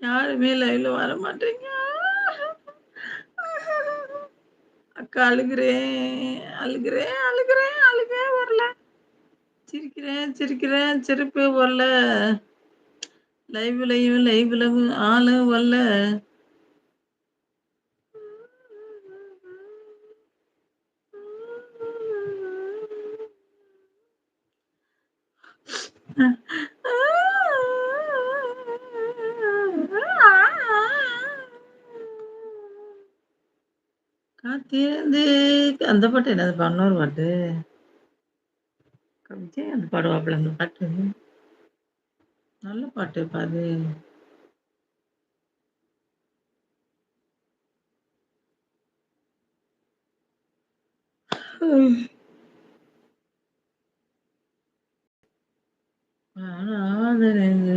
யாருமே லைவ்ல வர மாட்டீங்க. அக்கா அழுகிறேன் அழுகிறேன் அழுகிறேன் அழுகவே வரல. சிரிக்கிறேன், சிரிக்கிறேன், சிரிப்பு வரல. லைவ்லையும் லைவ்லவும் ஆளும் வரல. காத்திருந்து அந்த பாட்டு என்னது பண்ணோரு பாட்டு. விஜயகாந்த் பாடுவாப்புல அந்த பாட்டு. நல்ல பாட்டு அது. Oh நெஞ்சு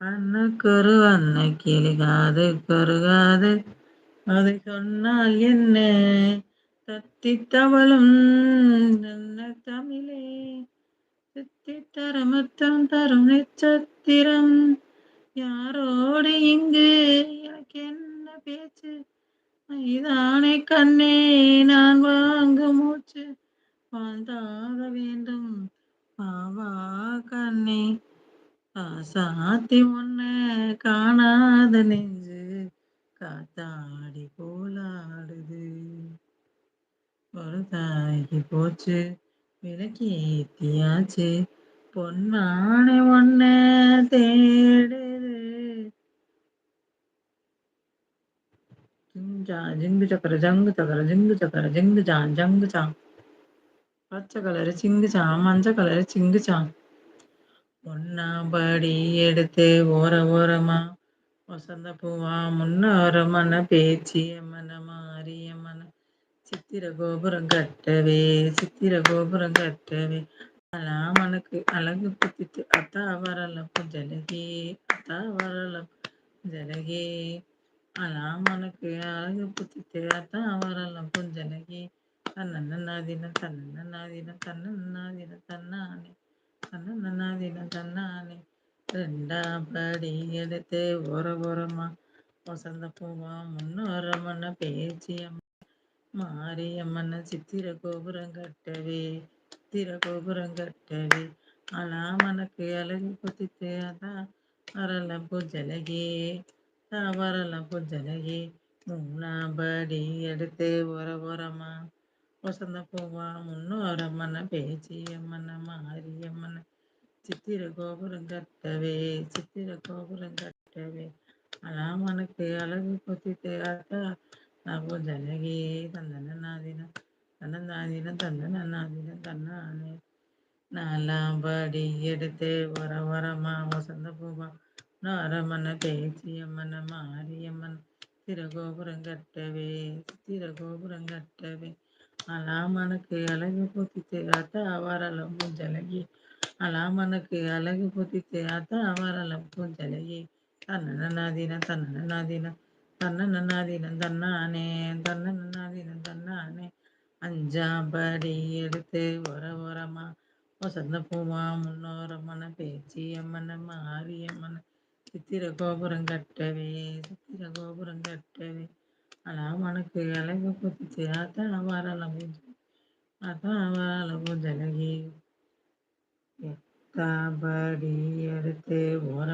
ஆடுது. கண்ணுக்கொரு வண்ணக்கிளி காதுக்கொருகாது அதை சொன்னால் என்ன? தத்தி தவளும் நல்ல தமிழே சித்தித் தரமத்தம் தரும் நட்சத்திரம் யாரோடு இங்கு எனக்கு என்ன பேச்சு? இதானே கண்ணே நான் வாங்க மூச்சு. வாழ்ந்தாக வேண்டும் பாவா கண்ணே. ராசாத்தி உன்ன காணாத நெஞ்சு காத்தாடி போலாடுது ஒரு தாய்க்கு போச்சு விளக்கேத்தியாச்சு பொன்மானை ஒன்ன தேடுது. ஜிங்கு சக்கர ஜங்கு சக்கர ஜிங்கு சக்கர ஜிங்கு ஜான் ஜங்கு ஜா. பச்சை கலரு சிங்கு சான் மஞ்சள் கலரு சிங்கு சான் பொன்னாம்படி எடுத்து ஓர ஓரமா வசந்த பூவா முன்னோரமன பேச்சியம்மன மாரியம்மன சித்திர கோபுரம் கட்டவே சித்திர கோபுரம் கட்டவே. அலாமனுக்கு அழகு குத்திட்டு அத்தா வரலப்பு ஜலகே அத்தா வரலப்பு ஜலகே. அலாமனுக்கு அழகு குத்திட்டு அத்தா வரலப்பு ஜலகே. தன்னன்னாதின தன்னன்னாதின தன்னன்னாதின தன்ன தன்னன்னாதின தன்னானே ரெண்டாம் படி எடுத்து ஒரு உரமா வசந்த பூவா முன்னோரமான பேச்சியம்மன் மாரியம்மன சித்திர கோபுரம் கட்டவே சித்திர கோபுரம் கட்டவே. அலாமனுக்கு அழகு குத்திட்டு அதா வரல ஜலகே தா வரல ஜலகே. மூணாம் படி எடுத்து ஓர உரமா வசந்த பூவா முன்னோரமான பேச்சியம்மன மாரியம்மன சித்திர கோபுரம் கட்டவே சித்திர கோபுரம் கட்டவே அலாமனுக்கு அழகு குத்திட்டு அத்தா. வரல ஜலகே தன்னன்னாதின தன்னன்னாதின தன்னன்னாதின தன்னானே. நாலாம் படி எடுத்து வர வரமா வசந்த பூமா நாரமன பேச்சியம்மன மாரியம்மன். சித்திர கோபுரம் கட்டவே சித்திர கோபுரம் கட்டவே அலாமனுக்கு அழகு குத்திட்டு அத்தா. வரல ஜலகி அலாமனுக்கு அழகு குத்திட்டு அத்தா வரல ஜலகே தன்னன்னாதின தன்னன்னாதின தன்னன்னாதின தன்னானே தன்னன்னாதின தன்னானே. அஞ்சாம்படி எடுத்து உர உரமா வசந்த பூவா முன்னோரமான பேச்சியம்மன மாரியம்மன. சித்திர கோபுரம் கட்டவே சித்திர கோபுரம் கட்டவே. அலாமனுக்கு அழகு குத்திட்டு அத்தா வரல அத்தா வரல ஜலகே எட்டாம் படி எடுத்து ஓர